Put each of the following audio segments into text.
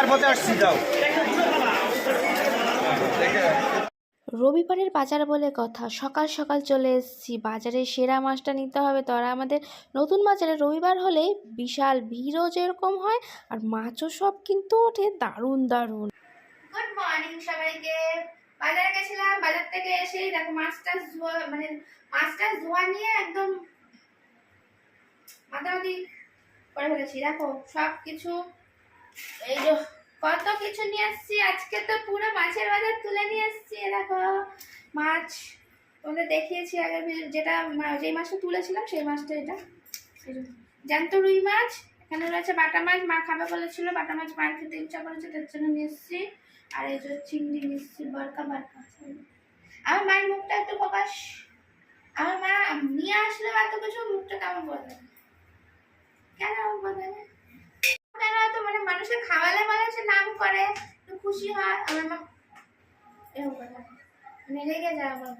আছে পথে আসছি যাও। রবিবারের বাজার বলে কথা। সকাল সকাল চলে এসেছি বাজারে সেরা মাছটা নিতে হবে। তো আমাদের নতুন বাজারে রবিবার হলে বিশাল ভিড়ও যেরকম হয় আর মাছও সব কিন্তু ওঠে দারুণ দারুণ। গুড মর্নিং সবাইকে। বাজারে গেছিলাম বাজার থেকে এসে দেখো মাছটা ধোয়া মানে মাছটা ধোয়া নিয়ে একদম মাথামাতি করে ফেলেছি। দেখো সব কিছু এই যে কত কিছু নিয়ে এসেছি আজকে তো পুরো মাছের বাজার তুলে নিয়ে এসেছি এ দেখো। মাছ তোমাদের দেখিয়েছি ভিডিও- যেটা যেই মাছটা তুলেছিলাম, সেই মাছটা এটা। জ্যান্ত রুই মাছ, এখানে রয়েছে বাটা মাছ, মা খাবে বলেছিল, বাটা মাছ মায়ের খেতে ইচ্ছা করেছে, তার জন্য নিয়ে এসেছি। আর এই যে চিংড়ি নিয়ে এসেছি, বরকা বরকা। আমার মায়ের মুখটা একটু প্রকাশ আমার মা নিয়ে আসলেও এত কিছু মুখটা কেমন বলে কেন বলে কেন এত মানে মানুষকে খাওয়ালে মানুষের নাম করে খুশি হয় আমার মা এরকম করে মানে রেগে যায় আমার।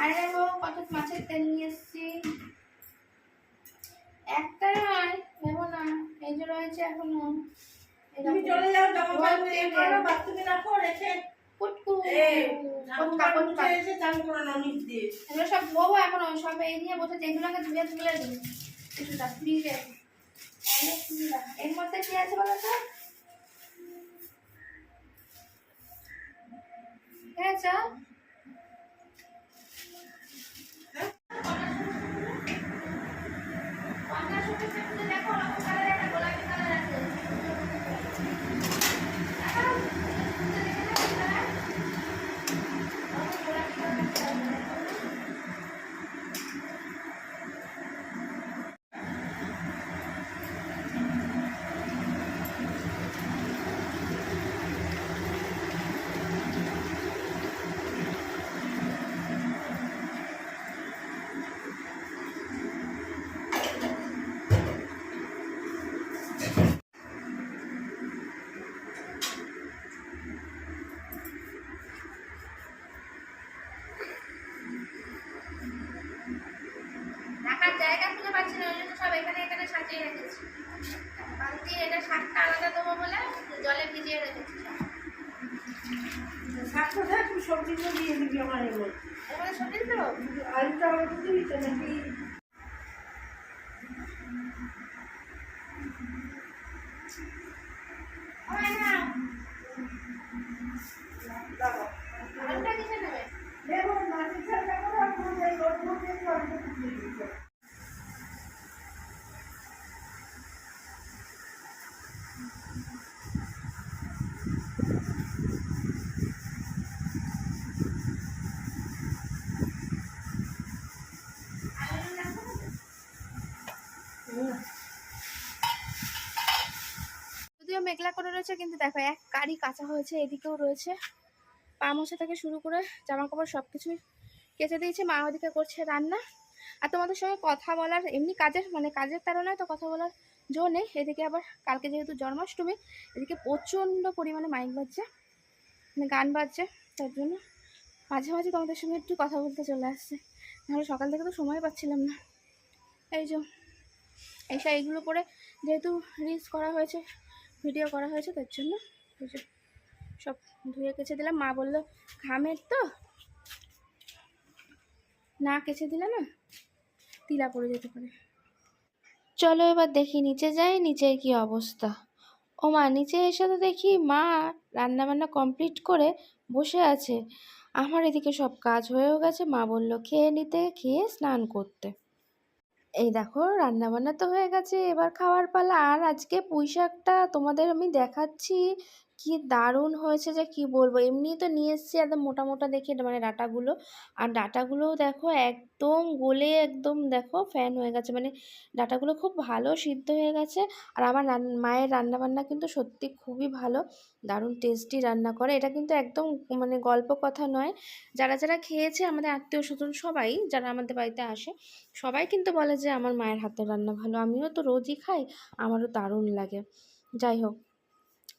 আর দেখো কত মাছের তেল নিয়ে এসেছি। একটা নয় না। এই যে রয়েছে এখনও। তুমি চলে যাও জামা করো বাথরুমে রাখো রেখে। পুটকু সব ধোবো এখন সব এই নিয়ে বসে যেগুলোকে ধুয়ে তুলে দেবো কিছুটা ফ্রিজে এর মধ্যে কি আছে বলো তো? ঠিক আছে শাক কোথায় তুমি সবজিগুলো দিয়ে দিবি আমার এগুলো সবজি দিতে আলুটা আমার দিবি তো নাকি। আলুটা কিসে নেবে? দেবো মাছের ঝালটা করো আর কোনো যাই ওর মধ্যে একটু অল্প একটু দিয়ে দিবো। যদিও মেঘলা করে রয়েছে, কিন্তু দেখো এক কারি কাঁচা হয়েছে, এদিকেও রয়েছে। পা মোছা থেকে শুরু করে জামা কাপড় সব কিছুই কেচে দিয়েছে, মা ওদিকে করছে রান্না। আর তোমাদের সঙ্গে কথা বলার এমনি কাজের মানে কাজের তাড়নায় তো কথা বলার জো নেই। এদিকে আবার কালকে যেহেতু জন্মাষ্টমী, এদিকে প্রচণ্ড পরিমাণে মাইক বাজছে মানে গান বাজছে, তার জন্য মাঝে মাঝে তোমাদের সঙ্গে একটু কথা বলতে চলে আসছে। নাহলে সকাল থেকে তো সময় পাচ্ছিলাম না। এই যে এইসব এইগুলো পরে যেহেতু রিলস করা হয়েছে ভিডিও করা হয়েছে, তার জন্য সব ধুয়ে কেচে দিলাম। মা বলল, ঘামের তো? না কেচে দিলে না? তিলা পড়ে যেতে পারে। চলো এবার দেখি নিচে যাই, নিচের কি অবস্থা। ও মা, নিচে এসে তো দেখি মা রান্না বান্না কমপ্লিট করে বসে আছে। আমার এদিকে সব কাজ হয়েও গেছে। মা বলল, খেয়ে নিতে, খেয়ে স্নান করতে। এই দেখো, রান্নাবান্না তো হয়ে গেছে। এবার খাওয়ার পালা। আর আজকে পুঁই শাকটা তোমাদের আমি দেখাচ্ছি। কি দারুণ হয়েছে যে কি বলব? এমনি তো নিয়ে এসেছি একদম মোটা মোটা দেখে মানে ডাঁটাগুলো। আর ডাঁটাগুলোও দেখো একদম গলে একদম দেখো ফ্যান হয়ে গেছে। মানে ডাঁটাগুলো খুব ভালো সিদ্ধ হয়ে গেছে। আর আমার মায়ের রান্নাবান্না কিন্তু সত্যি খুবই ভালো। দারুণ টেস্টি রান্না করে। এটা কিন্তু একদম মানে গল্প কথা নয়। যারা যারা খেয়েছে আমাদের আত্মীয় স্বজন সবাই, যারা আমাদের বাড়িতে আসে, সবাই কিন্তু বলে যে আমার মায়ের হাতের রান্না ভালো। আমিও তো রোজই খাই, আমারও দারুণ লাগে। যাই হোক।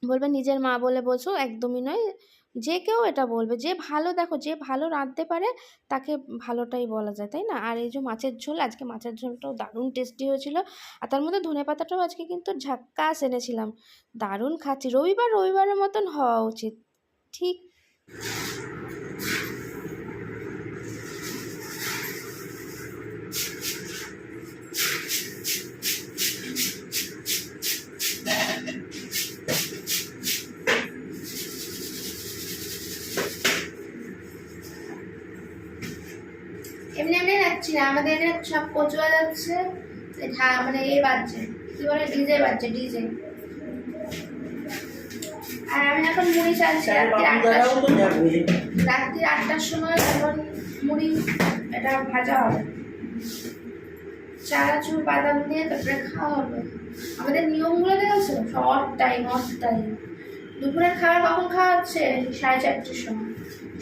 বলবে নিজের মা বলে বলছো একদমই নয়। যে কেউ এটা বলবে, যে ভালো দেখো, যে ভালো রাঁধতে পারে, তাকে ভালোটাই বলা যায়, তাই না? আর এই যে মাছের ঝোল, আজকে মাছের ঝোলটাও দারুণ টেস্টি হয়েছিল। আর তার মধ্যে ধনে পাতাটাও আজকে কিন্তু ঝাক্কা এনেছিলাম। দারুণ খাচ্ছি। রবিবার, রবিবারের মতন হওয়া উচিত। ঠিক না আমাদের এখানে সব কচুয়া যাচ্ছে মানে এ বাজছে কি বলে ডিজে বাজছে ডিজে। আর আমি এখন মুড়ি চাচ্ছি রাত্রি আটটার সময়। এখন মুড়ি এটা ভাজা হবে। চানাচুর বাদাম দিয়ে তারপরে খাওয়া হবে। আমাদের নিয়মগুলো দেখেছ? সব টাইম অফ টাইম দুপুরের খাবার কখন খাওয়া হচ্ছে? সাড়ে চারটের সময়।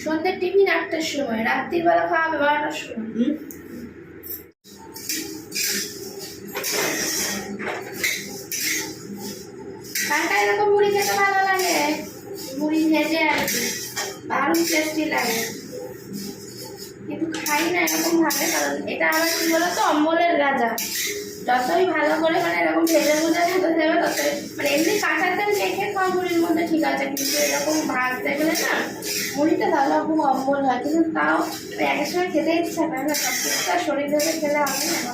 সন্ধ্যের টিফিন আটটার সময় রাত্রির বেলা খাওয়া হবে বারোটার সময়। কারটা এরকম মুড়ি খেতে ভালো লাগে। মুড়ি ভেজে আর কি। দারুণ টেস্টি লাগে। কিন্তু খাই না এরকম ভাবে, কারণ এটা আবার কি বলতো? অম্বলের রাজা যতই ভালো করে মানে এরকম ভেজে ভুজে খেতে দেবে ততই মানে এমনি কাঁচা তেল মেখে খাওয়া মুড়ির মধ্যে ঠিক আছে, কিন্তু এরকম ভাজতে গেলে না মুড়িটা তাহলে খুব অম্বল হয়। কিন্তু তাও মানে একের সময় খেতে ইচ্ছা করে না, সব শরীর ভেবে খেলে হবে না।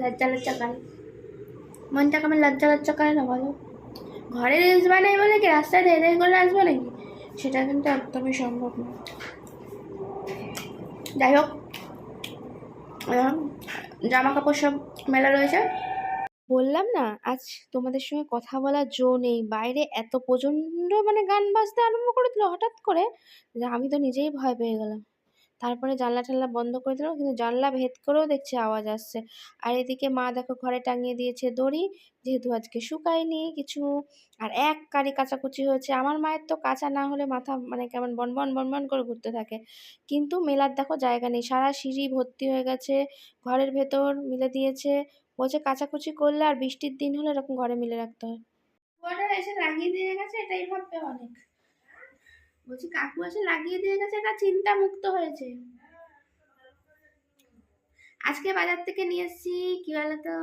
লজ্জা লজ্জা করে মনটা কেমন লজ্জা লজ্জা করে না বলো? ঘরে রিলস বানাই বলে কি? রাস্তায় ধেয়ে ধেয়ে করে আসব নাকি? সেটা কিন্তু একদমই সম্ভব না। যাই হোক জামা কাপড় সব মেলা রয়েছে। বললাম না, আজ তোমাদের সঙ্গে কথা বলার জো নেই। বাইরে এত প্রচণ্ড মানে গান বাজতে আরম্ভ করে দিল হঠাৎ করে, যে আমি তো নিজেই ভয় পেয়ে গেলাম। তারপরে জানলা টানলা বন্ধ করে দিলাম, কিন্তু জানলা ভেদ করেও দেখছি আওয়াজ আসছে। আর এদিকে মা দেখো ঘরে টাঙিয়ে দিয়েছে দড়ি, যেহেতু আজকে শুকায়নি কিছু। আর এক কারি কাচাকুচি হয়েছে। আমার মায়ের তো কাঁচা না হলে মাথা মানে কেমন বনবন বনবন করে ঘুরতে থাকে। কিন্তু মেলার দেখো জায়গা নেই। সারা সিঁড়ি ভর্তি হয়ে গেছে, ঘরের ভেতর মিলে দিয়েছে। বলছে কাচাকুচি করলে আর বৃষ্টির দিন হলে এরকম ঘরে মিলে রাখতে হয়। কুয়াটা এসে লাগিয়ে দিয়ে গেছে, এটাই ভাববে অনেক। বলছি, কাকু এসে লাগিয়ে দিয়ে গেছে এটা চিন্তা মুক্ত হয়েছে। আজকে বাজার থেকে নিয়ে এসেছি, কি বলতো?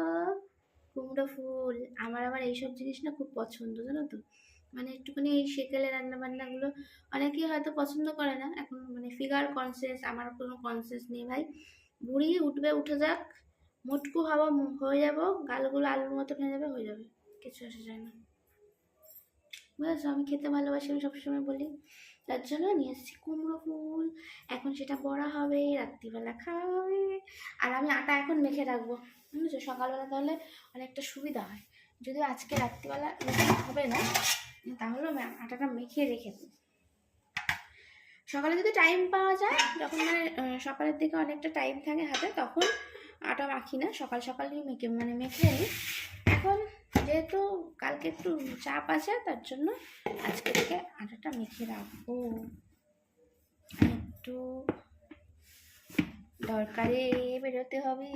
কুমড়ো ফুল। আমার আবার এইসব জিনিস না খুব পছন্দ, জানো তো? মানে একটুখানি এই সেকেলে রান্না বান্নাগুলো অনেকেই হয়তো পছন্দ করে না। এখন মানে ফিগার কনসিয়াস আমার কোনো কনসিয়াস নেই ভাই। বুড়ি উঠবে, উঠে যাক। মোটকু হওয়া হয়ে যাব। গালগুলো আলুর মতো হয়ে যাবে হয়ে যাবে। কিছু আসে যায় না। বুঝেছ? আমি খেতে ভালোবাসি, আমি সবসময় বলি। তার জন্য নিয়ে এসেছি কুমড়ো ফুল। এখন সেটা বড়া হবে, রাত্রিবেলা খাওয়া হবে আর আমি আটা এখন মেখে রাখব, বুঝেছ? সকালবেলা তাহলে অনেকটা সুবিধা হয়। যদিও আজকে রাত্রিবেলা হবে না, তাহলে আটাটা মেখে রেখে দিই সকালে যদি টাইম পাওয়া যায়, যখন মানে সকালের দিকে অনেকটা টাইম থাকে হাতে, তখন আটা মাখি না। সকাল সকালই মেখে মানে মেখে নিই। এখন যেহেতু কালকে একটু চাপ আছে, তার জন্য আজকে থেকে আটাটা মেখে রাখব। একটু দরকারে বেরোতে হবে।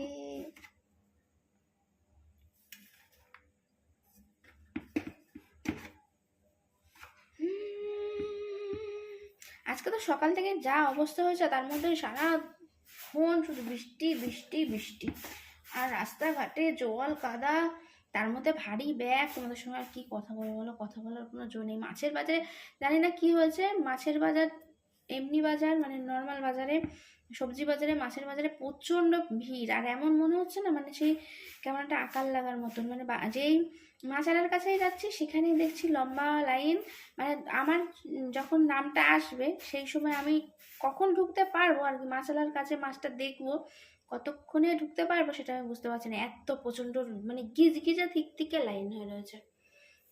আজকে তো সকাল থেকে যা অবস্থা হয়েছে, তার মধ্যে সারা সারাক্ষণ শুধু বৃষ্টি বৃষ্টি বৃষ্টি। আর রাস্তাঘাটে জল কাদা তার মধ্যে ভারী ব্যাগ, তোমাদের সঙ্গে আর কি কথা বলে বলো? কথা বলার কোনো জো নেই। মাছের বাজারে, জানি না কি হয়েছে, মাছের বাজার, এমনি বাজার মানে নর্মাল বাজারে, সবজি বাজারে, মাছের বাজারে প্রচণ্ড ভিড়। আর এমন মনে হচ্ছে না মানে সেই কেমন একটা আকাল লাগার মতন মানে যেই মাছালার কাছেই যাচ্ছি, সেখানেই দেখছি লম্বা লাইন। মানে আমার যখন নামটা আসবে, সেই সময় আমি কখন ঢুকতে পারব আর কি? মাছালার কাছে মাছটা দেখব। কতক্ষণে ঢুকতে পারব সেটা আমি বুঝতে পারছি না। এত প্রচণ্ড মানে গিজ গিজে থিক থেকে লাইন হয়ে রয়েছে।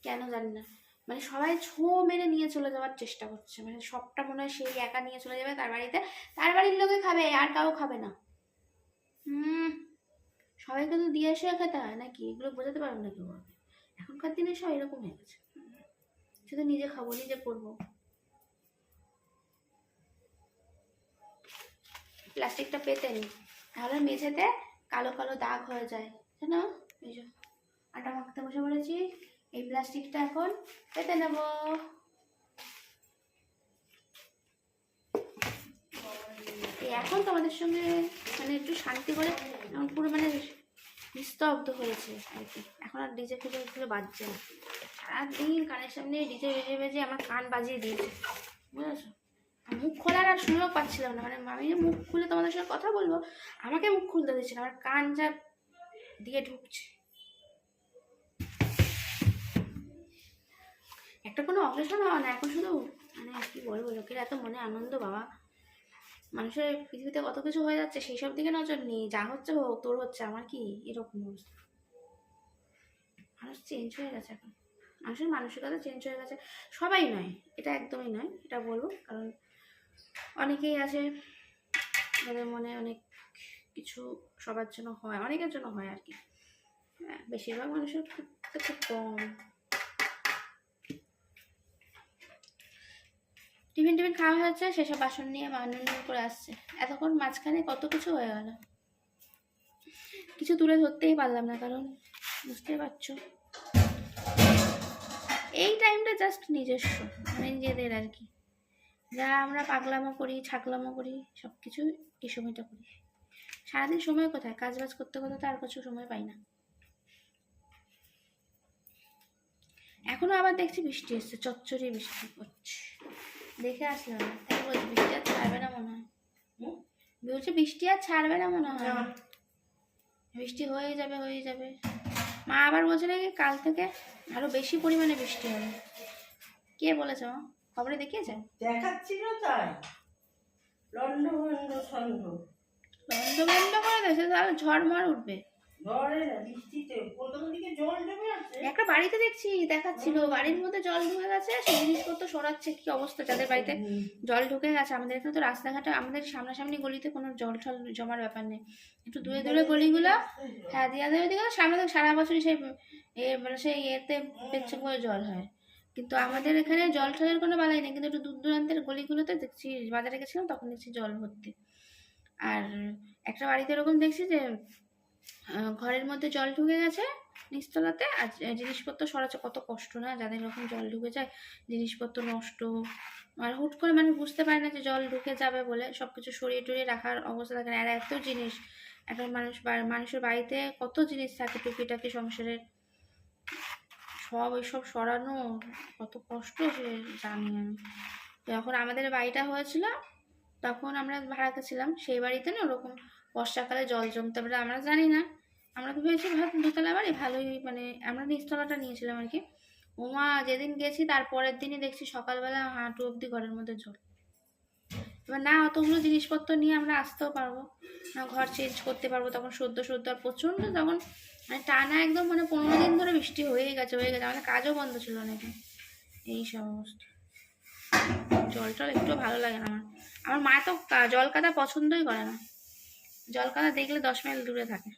কেন জানি না। মানে সবাই ছো মেরে নিয়ে চলে যাওয়ার চেষ্টা করছে। মানে সবটা মনে হয় সেই একা নিয়ে চলে যাবে, তার বাড়িতে, তার বাড়ির লোকে খাবে, আর কাউ খাবে না। হুম, সবাইকে তো দিয়ে এসে খেতে হয় নাকি? এগুলো বোঝাতে পারব না কেউ এখনকার দিনে সব এরকম হয়ে গেছে। শুধু নিজে খাব, নিজে করব। প্লাস্টিকটা পেতে নি। তাহলে মেঝেতে কালো কালো দাগ হয়ে যায় জানো এই যে আটা মাখতে বসে পড়েছি, এই প্লাস্টিকটা এখন পেতে নেব। এখন তোমাদের সঙ্গে মানে একটু শান্তি করে এখন পুরো মানে নিস্তব্ধ হয়েছে আর কি। এখন আর ডিজে ফিজে বাজছে না। সারাদিন কানের সামনে ডিজে বেজে বেজে আমার কান বাজিয়ে দিয়েছে, বুঝেছ? মুখ খোলার আর সুযোগ পাচ্ছিলাম না। মানে আমি যে মুখ খুলে তোমাদের সঙ্গে কথা বলব, আমাকে মুখ খুলতে দিচ্ছে না, আমার কান যা দিয়ে ঢুকছে। একটা কোনো অকেশন হওয়া না, এখন শুধু মানে কি বলব, লোকের এত মনে আনন্দ বাবা। মানুষের পৃথিবীতে কত কিছু হয়ে যাচ্ছে সেই সব দিকে নজর নেই, যা হচ্ছে হোক, তোর হচ্ছে, আমার কি এরকম অবস্থা? মানুষ চেঞ্জ হয়ে গেছে এখন। মানুষের মানসিকতা চেঞ্জ হয়ে গেছে। সবাই নয়, এটা একদমই নয়, এটা বলব। কারণ অনেকেই আছে যাদের মনে অনেক কিছু সবার জন্য হয় অনেকের জন্য হয় আর কি। হ্যাঁ, বেশিরভাগ মানুষের খুব কম। টিফিন টিফিন খাওয়া হয়েছে সেসব বাসন নিয়ে মানন করে আসছে। এতক্ষণ মাঝখানে কত কিছু হয়ে গেল। কিছু তুলে ধরতেই পারলাম না কারণ বুঝতেই পারছ। এই টাইমটা জাস্ট নিজস্ব মানে নিজেদের আর কি। যা আমরা পাগলামো করি ছাকলামো করি সব কিছু এই সময়টা করি। সারাদিন সময় কোথায়? কাজ বাজ করতে করতে তো আর কিছু সময় পাই না। এখনও আবার দেখছি বৃষ্টি এসছে চচ্চড়ি বৃষ্টি পড়ছে দেখে আসলাম তাই বলছি বৃষ্টি আর ছাড়বে না মনে হয়? বলছে বৃষ্টি আর ছাড়বে না মনে হয়। বৃষ্টি হয়ে যাবে হয়ে যাবে। মা আবার বলছে নাকি কাল থেকে আরও বেশি পরিমাণে বৃষ্টি হবে। কে বলেছে মা? খবরে দেখিয়েছে দেখাচ্ছিল তাই। লন্ড ভন্ড ছন্দ। বন্ধ বন্ধ করে দেছে তাহলে ঝড় উঠবে জমে আছে একটা বাড়িতে দেখছি দেখাচ্ছিল। বাড়ির মধ্যে জল ঢুকে গেছে সেই জিনিসপত্র সরাচ্ছে। কি অবস্থা যাদের বাড়িতে জল ঢুকে গেছে? আমাদের এখানে তো রাস্তাঘাটে আমাদের সামনাসামনি গলিতে কোনো জল টল জমার ব্যাপার নেই। একটু দূরে দূরে গলিগুলো। হ্যাঁ দিয়া দেবে দিকে সামনে থেকে সারা বছরই সেই এ মানে সেই এতে পেচ্ছে করে জল হয়। কিন্তু আমাদের এখানে জল টলের কোনো বালাই নেই, কিন্তু একটু দূর দূরান্তের গলিগুলোতে দেখছি, বাজারে গেছিলাম, তখন দেখছি জল ভর্তি। আর একটা বাড়িতে এরকম দেখছি যে ঘরের মধ্যে জল ঢুকে গেছে নিচতলাতে, আর জিনিসপত্র সরাচ্ছে, কত কষ্ট না, যাদের এরকম জল ঢুকে যায়, জিনিসপত্র নষ্ট। আর হুট করে মানুষ বুঝতে পারে না যে জল ঢুকে যাবে বলে সব কিছু সরিয়ে টরিয়ে রাখার অবস্থা থাকে না। আর এত জিনিস একটা মানুষ মানুষের বাড়িতে কত জিনিস থাকে টুকিটাকি সংসারের। সব ওইসব সরানো, কত কষ্ট সে জানি আমি। যখন আমাদের বাড়িটা হয়েছিল, তখন আমরা ভাড়াতে ছিলাম। সেই বাড়িতে না ওরকম বর্ষাকালে জল জমতে পারে, আমরা জানি না। আমরা তো ভেবেছি ভাব দোতলা বাড়ি, ভালোই মানে আমরা নিচতলাটা নিয়েছিলাম আর কি। ওমা যেদিন গেছি তার পরের দিনই দেখছি সকালবেলা হাঁটু অবধি ঘরের মধ্যে জল এবার না অতগুলো জিনিসপত্র নিয়ে আমরা আসতেও পারব না, ঘর চেঞ্জ করতে পারব, তখন সদ্য সদ্য আর প্রচণ্ড তখন মানে টানা একদম মানে পনেরো দিন ধরে বৃষ্টি হয়ে গেছে হয়ে গেছে। আমাদের কাজও বন্ধ ছিল নাকি এই সমস্ত। জল টল একটু ভালো লাগে না আমার। আমার মা তো জল কাদা পছন্দই করে না। জল কাদা দেখলে দশ মাইল দূরে থাকে।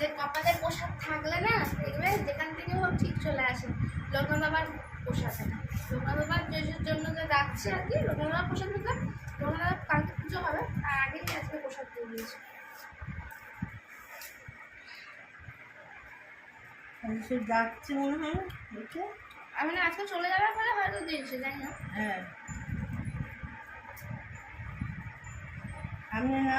যে কপালের পোশাক থাকলে না দেখবে যেখান থেকে হোক ঠিক চলে আসে। লগ্ন বাবার পোশাকে না। লগ্ন বাবার জন্য যে যাচ্ছে আর কি লগ্ন বাবার পোশাক দিলাম লগ্ন বাবার কালকে পুজো হবে তার আগেই আজকে পোশাক দিয়ে দিয়েছি। মনে হয় আমি না আজকে চলে ফলে হয়তো দিয়েছে না হ্যাঁ। আমি না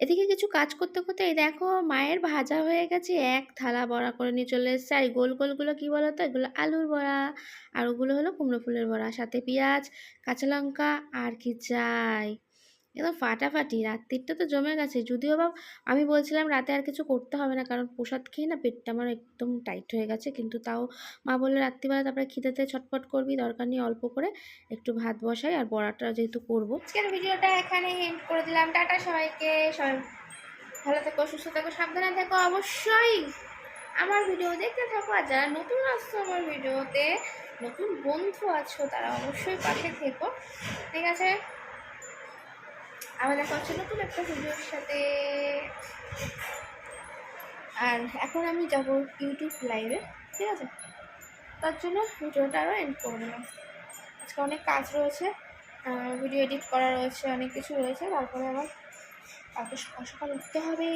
এদিকে কিছু কাজ করতে করতে এই দেখো মায়ের ভাজা হয়ে গেছে। এক থালা বড়া করে নিয়ে চলে এসছে। আর গোল গোলগুলো কী বলতো? এগুলো আলুর বড়া। আর ওগুলো হলো কুমড়ো ফুলের বড়া। সাথে পেঁয়াজ, কাঁচা লঙ্কা আর কি চাই। একদম ফাটাফাটি রাত্রিরটা তো জমে গেছে। যদিও বা আমি বলছিলাম রাতে আর কিছু করতে হবে না, কারণ প্রসাদ খেয়ে না পেটটা আমার একদম টাইট হয়ে গেছে। কিন্তু তাও মা বলল, রাত্রিবেলা তারপরে খিদেতে ছটফট করবি, দরকার নেই অল্প করে একটু ভাত বসাই আর বড়াটা যেহেতু করব। আজকের ভিডিওটা এখানে এন্ড করে দিলাম। টাটা সবাইকে। সবাই ভালো থেকো, সুস্থ থেকো, সাবধানে থেকো। অবশ্যই আমার ভিডিও দেখতে থাকো। আর যারা নতুন আসছো আমার ভিডিওতে, নতুন বন্ধু আছো, তারা অবশ্যই পাশে থেকো। ঠিক আছে? আবার দেখা হচ্ছে নতুন একটা ভিডিওর সাথে। আর এখন আমি যাব ইউটিউব লাইভে ঠিক আছে? তার জন্য ভিডিওটা আরও এন্ড করে দিলাম আজকে অনেক কাজ রয়েছে ভিডিও এডিট করা রয়েছে, অনেক কিছু রয়েছে, তারপরে আবার কালকে সকাল সকাল উঠতে হবে।